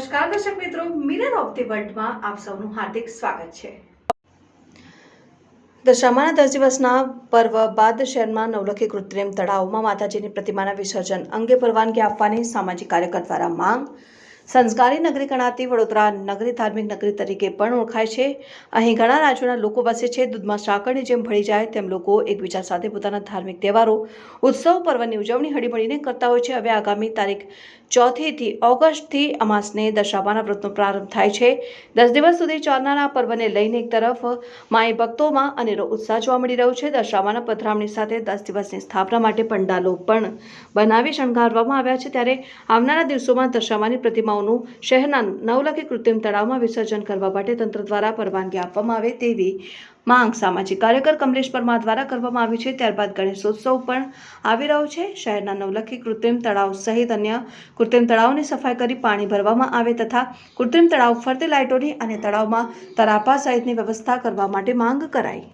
નમસ્કાર, દર્શક મિત્રો. મિરર ઓફ ધી વર્લ્ડમાં આપ સૌનું હાર્દિક સ્વાગત છે. દશામાના દસ દિવસના પર્વ બાદ શહેરમાં નવલખી કૃત્રિમ તળાવમાં માતાજીની પ્રતિમાના વિસર્જન અંગે પરવાનગી આપવાની સામાજિક કાર્યકર દ્વારા માંગ સંસ્કારી નગરી ગણાતી વડોદરા નગરી ધાર્મિક નગરી તરીકે પણ ઓળખાય છે. અહીં ઘણા રાજ્યોના લોકો વસે છે. દૂધમાં સાકરની જેમ ભળી જાય તેમ લોકો એકબીજા સાથે પોતાના ધાર્મિક તહેવારો, ઉત્સવ, પર્વની ઉજવણી હળીમળીને કરતા હોય છે. હવે આગામી તારીખ ચોથીથી ઓગસ્ટથી અમાસને દશામાના વ્રતનો પ્રારંભ થાય છે. દસ દિવસ સુધી ચાલનારા પર્વને લઈને એક તરફ માય ભક્તોમાં અનેરો ઉત્સાહ જોવા મળી રહ્યો છે. દશામાના પધરામણી સાથે દસ દિવસની સ્થાપના માટે પંડાલો પણ બનાવી શણગારવામાં આવ્યા છે. ત્યારે આવનારા દિવસોમાં દશામાની પ્રતિમાઓનું શહેરના નવલખી કૃત્રિમ તળાવમાં વિસર્જન કરવા માટે તંત્ર દ્વારા પરવાનગી આપવામાં આવે તેવી માંગ સામાજિક કાર્યકર કમલેશ પરમાર દ્વારા કરવામાં આવી છે. ત્યારબાદ ગણેશોત્સવ પણ આવી રહ્યો છે. શહેરના નવલખી કૃત્રિમ તળાવ સહિત અન્ય કૃત્રિમ તળાવની સફાઈ કરી પાણી ભરવામાં આવે તથા કૃત્રિમ તળાવ ફરતે લાઇટોની અને તળાવમાં તરાપા સહિતની વ્યવસ્થા કરવા માટે માંગ કરાઈ.